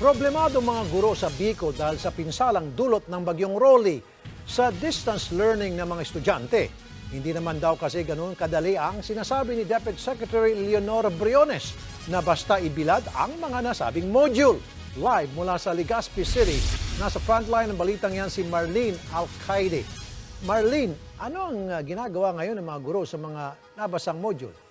Problemado mga guro sa Bicol dahil sa pinsalang dulot ng bagyong Rolly sa distance learning ng mga estudyante. Hindi naman daw kasi ganoon kadali ang sinasabi ni Deputy Secretary Leonora Briones na basta ibilad ang mga nasabing module. Live mula sa Legazpi City, nasa frontline ng balitang yan si Marlene Alcaide. Marlene, ano ang uh, ginagawa ngayon ng mga guro sa mga nabasang module?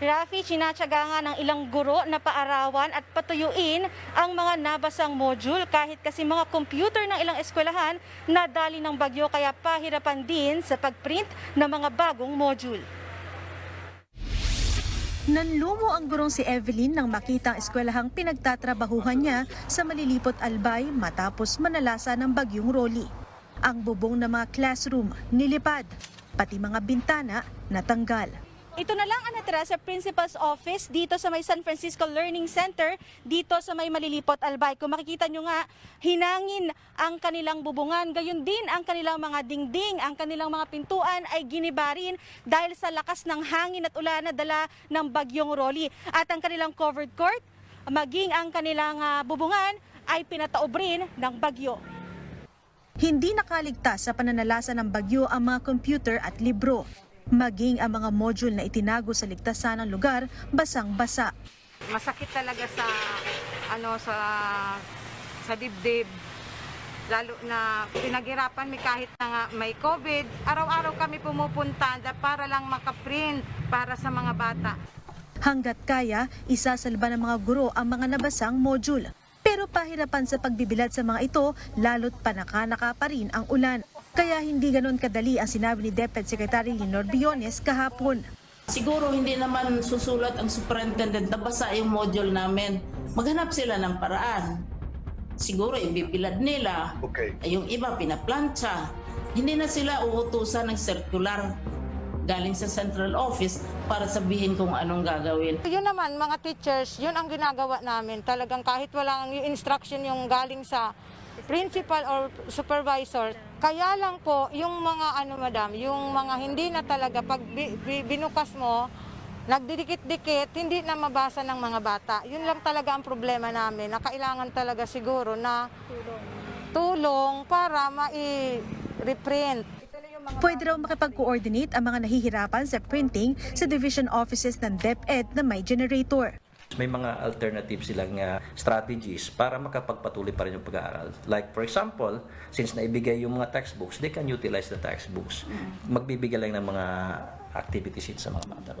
Rafi, sinatsaga nga ng ilang guro na paarawan at patuyuin ang mga nabasang module kahit kasi mga computer ng ilang eskwelahan nadali ng bagyo kaya pahirapan din sa pagprint ng mga bagong module. Nanlumo ang gurong si Evelyn nang makita ang eskwelahang pinagtatrabahuhan niya sa Malilipot Albay matapos manalasa ng bagyong Rolly. Ang bubong ng mga classroom nilipad, pati mga bintana natanggal. Ito na lang ang natira sa Principal's Office dito sa may San Francisco Learning Center dito sa may Malilipot Albay. Kung makikita nyo nga, hinangin ang kanilang bubungan. Gayon din ang kanilang mga dingding, ang kanilang mga pintuan ay ginibarin dahil sa lakas ng hangin at ulan na dala ng bagyong Rolly. At ang kanilang covered court, maging ang kanilang ah, bubungan ay pinataob rin ng bagyo. Hindi nakaligtas sa pananalasa ng bagyo ang mga computer at libro. Maging ang mga module na itinago sa ligtasan ng lugar basang-basa. masakit talaga sa ano sa sa dibdib lalo na pinaghirapan mi kahit na nga may COVID araw-araw kami pumupunta para lang makaprint para sa mga bata Hanggat kaya, isasalba ng mga guro ang mga nabasang module. Pero pahirapan sa pagbibilad sa mga ito, lalo't panakanaka pa rin ang ulan. Kaya hindi ganon kadali ang sinabi ni DepEd Secretary Leonor Biones kahapon. Siguro hindi naman susulat ang superintendent na basa yung module namin. Maghanap sila ng paraan. Siguro ibipilad nila. Okay. Ay, Yung iba pinaplantsa. Hindi na sila uutusan ng circular galing sa central office para sabihin kung anong gagawin. yun naman mga teachers yun ang ginagawa namin talagang kahit walang instruction yung galing sa principal or supervisor kaya lang po yung mga ano madam yung mga hindi na talaga pag bi- bi- binukas mo nagdidikit-dikit, hindi na mabasa ng mga bata. Yun lang talaga ang problema namin, na kailangan talaga siguro na tulong para mai-reprint. Pwede raw makipag-coordinate ang mga nahihirapan sa printing sa division offices ng DepEd na may generator. May mga alternative silang uh, strategies para makapagpatuloy pa rin yung pag-aaral. Like for example, since naibigay yung mga textbooks, they can utilize the textbooks. Magbibigay lang ng mga activity sheets sa mga bata.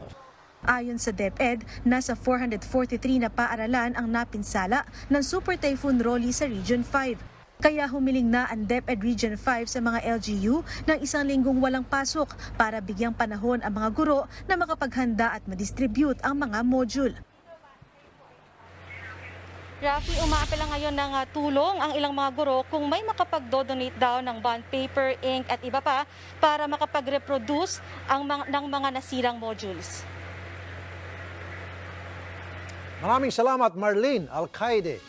Ayon sa DepEd, nasa 443 na paaralan ang napinsala ng Super Typhoon Rolly sa Region 5. Kaya humiling na ang DepEd Region 5 sa mga LGU ng isang linggong walang pasok para bigyang panahon ang mga guro na makapaghanda at madistribute ang mga module. Rafi, umaapela ngayon ng ah, tulong ang ilang mga guro kung may makapag-donate daw ng bond paper, ink at iba pa para makapag-reproduce ang mga, ng mga nasirang modules. Maraming salamat Marlene Alcaide.